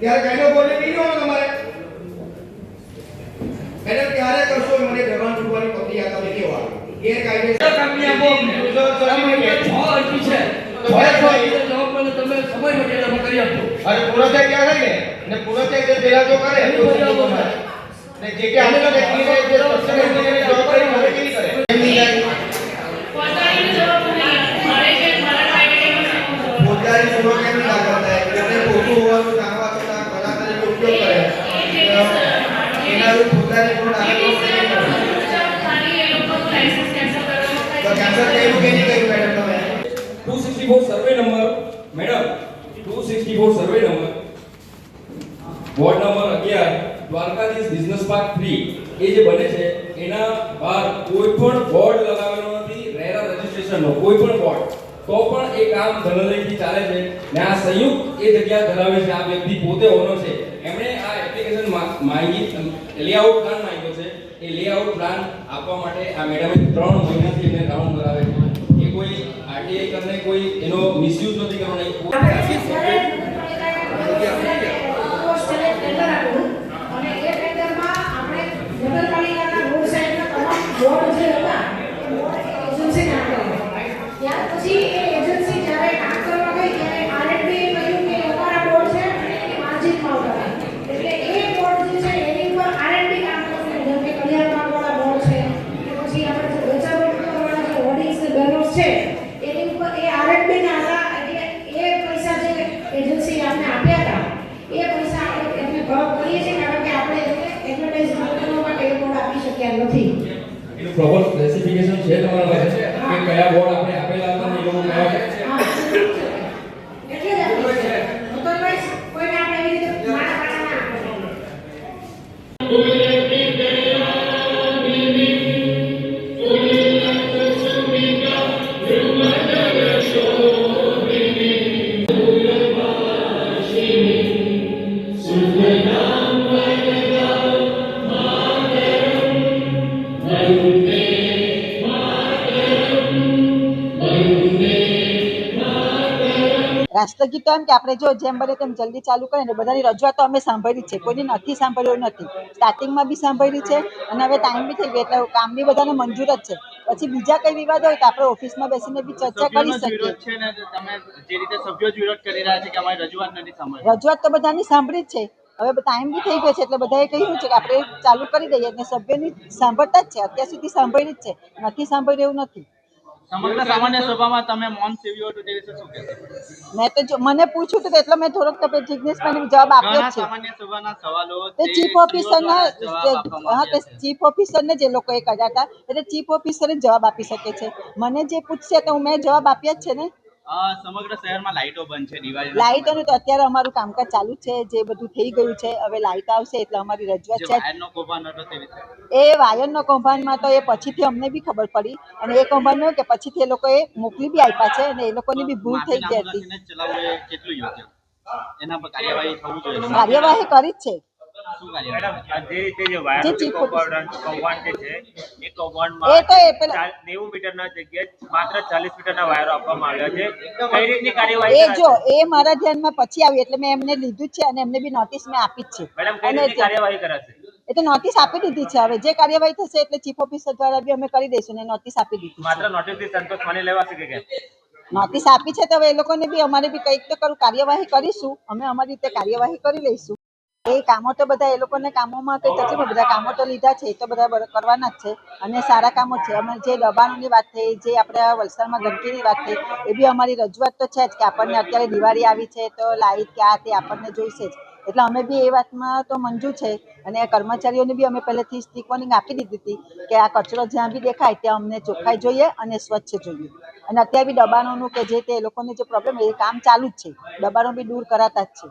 ત્યારે કાયદો બોલે નહીં રહેવાનો તમારે એટલે ત્યારે કરશો મને દબાણ તૂટવાની પ્રક્રિયા તમે કેવા ગેરકાયદેસર કંપની આપો અમને. તમે અહીંયા છ અરજી છે. તો છ બે અરજી. અરજીનો જવાબ મને તમે સમય મર્યાદામાં કરી આપજો. અરે પૂરો થાય ત્યાં થાય ને અને પૂરો થાય તે પહેલા જો કરે તો એની શું મર્યાદા થાય? ને જે કે આપણે વ્યક્તિને જે સ્ટ્રક્ચર એન્જિનિયરની જવાબદારી હવે કેવી કરે એમની જાય પોતાની જવાબદારી મારે કે મારા કાયદે પોતાની પૂર્વક એમ ના કરતા એટલે ખોટું હોવાનું જાણવા એના પોતાને પણ આગળ તો કેન્સર કર્યું કે નહીં કર્યું મેડમ તમે? 264 survey number madam 264 survey number. Ward number 11 Dwarkadhish business park 3 A જે બને છે એના બહાર કોઈ પણ બોર્ડ લગાવેલો નથી રેરા રજિસ્ટ્રેશન નો કોઈ પણ બોર્ડ. તો પણ એ કામ ધનલયથી ચાલે છે ને આ સંયુક્ત એ જગ્યા ધરાવે છે આ વ્યક્તિ પોતે ઓનર છે. એમણે આ એપ્લિકેશન માંગી લેઆઉટ પ્લાન માંગ્યો છે. એ લેઆઉટ પ્લાન આપવા માટે આ મેડમે ત્રણ મહિનાથી એને રાઉન્ડ કરાવે છે. એ કોઈ આરટીઆઈ કરીને કોઈ એનો મિસયુઝ નથી કરવાનો એ કોઈ- પછી એ એજન્સી જ્યારે કામ કરવા ગઈ ત્યારે R&D એ કહ્યું કે અમારા બોર્ડ છે અને એની માર્જિન ભાવ કરે એટલે એ બોર્ડ જે છે એની ઉપર R&D કામ કરશે જેમ કે કલ્યાણ વાળા બોર્ડ છે કે પછી આપણે જે વેચાણ વાળા જે હોર્ડિંગ્સ ને બેનર્સ છે એની ઉપર એ R&D ના આધાર એટલે એ પૈસા જે એજન્સી આપણે આપ્યા હતા એ પૈસા આપણે એમને ભાવ કરીએ છીએ કારણ કે આપણે એમને એડવર્ટાઇઝમેન્ટ કરવા માટે એ બોર્ડ આપી શક્યા નથી એનું પ્રોપર સ્પેસિફિકેશન છે તમારા પાસે કે કયા બોર્ડ આપણે આપેલા હતા ને એ લોકો કયા હા, એટલે આપીએ. તો એમ કે આપણે જો જેમ બને તેમ જલ્દી ચાલુ કરીએ ને બધાની રજૂઆતો અમે સાંભળી છે. કોઈની નથી સાંભળ્યું નથી. સ્ટાર્ટિંગમાં બી સાંભળી છે અને હવે ટાઈમ બી થઈ ગયો એટલે કામ બી બધાને મંજૂર જ છે. પછી બીજા કઈ વિવાદ હોય તો આપણે ઓફિસમાં બેસીને બી ચર્ચા કરી શકીએ. રજૂઆત તો બધાની સાંભળી જ છે. હવે ટાઈમ બી થઈ ગયો છે એટલે બધાએ કહ્યું છે કે આપણે ચાલુ કરી દઈએ. અને સભ્યની સાંભળતા જ છે. અત્યાર સુધી સાંભળી જ છે. નથી સાંભળ્યું એવું નથી. સમગ્ર સામાન્ય સભામાં તમે મૌન સેવ્યું હતું તે વિશે શું કહેશો? મેં તો મને પૂછ્યું હતું તો એટલે મેં થોડોક તો જિજ્ઞેશભાઈને જવાબ આપ્યો છે. સામાન્ય સભાના સવાલો તે ચીફ ઓફિસરના હા તે. ચીફ ઓફિસરને જે લોકોએ કર્યા હતા એટલે ચીફ ઓફિસર જ જવાબ આપી શકે છે. મને જે પૂછશે તો હું મેં જવાબ આપ્યા જ છે ને. સમગ્ર શહેરમાં લાઇટો બંધ છે દિવાળી લાઇટોનું તો અત્યારે અમારું કામકાજ ચાલુ છે જે બધું થઈ ગયું છે હવે લાઇટ આવશે એટલે અમારી રજૂઆત છે. વાયરનો કૌભાંડ હતો તે વિશે. એ વાયરનો કૌભાંડમાં તો એ પછીથી અમને બી ખબર પડી અને એ કૌભાંડનું કે પછીથી એ લોકોએ મોકલી બી આપ્યા છે અને એ લોકોની બી ભૂલ થઈ ગઈ હતી. કાર્યવાહી કરી જ છે. જે રીતે જે જે કૌભાંડ કૌભાંડ જે છે એ એ કૌભાંડમાં તો એ પેલા ચાલ- નેવું મીટરના જગ્યાએ માત્ર ચાલીસ મીટરના વાયરો આપવામાં આવ્યા છે. કઈ રીતની કાર્યવાહી એ જો એ મારા ધ્યાનમાં પછી આવ્યું એટલે મેં એમને લીધું છે અને એમને બી નોટિસ મેં આપી જ છે. મેડમ કઈ રીતની કાર્યવાહી કરાશે? એ તો નોટિસ આપી દીધી છે. હવે જે કાર્યવાહી થશે એટલે ચીફ ઓફિસર દ્વારા બી અમે કરી દઈશું ને નોટિસ આપી દીધી માત્ર નોટિસથી સંતોષ માની લેવાશે કે કેમ? નોટિસ આપી છે તો હવે એ લોકોને બી અમારે બી કંઈક તો કરું કાર્યવાહી કરીશું. અમે અમારી રીતે કાર્યવાહી કરી લઈશું. એ કામો તો બધા એ લોકોને કામોમાં કઈ તકલીફ બધા કામો તો લીધા છે, એ તો બધા કરવાના જ છે. અને સારા કામો છે. અમે જે દબાણોની વાત થઈ, જે આપણે વલસાડમાં ગંદકીની વાત થઈ, એ બી અમારી રજૂઆત તો છે જ કે આપણને અત્યારે દિવાળી આવી છે તો લાઈટ કે તે આપણને જોઈશે જ. એટલે અમે બી એ વાતમાં તો મંજૂર છે. અને કર્મચારીઓને બી અમે પહેલેથી સ્ટીક વોર્નિંગ આપી દીધી હતી કે આ કચરો જ્યાં બી દેખાય ત્યાં અમને ચોખ્ખાઈ જોઈએ અને સ્વચ્છ જોઈએ. અને અત્યારે બી દબાણોનું કે જે તે લોકોને જે પ્રોબ્લેમ એ કામ ચાલુ જ છે. દબાણો બી દૂર કરાતા જ છે.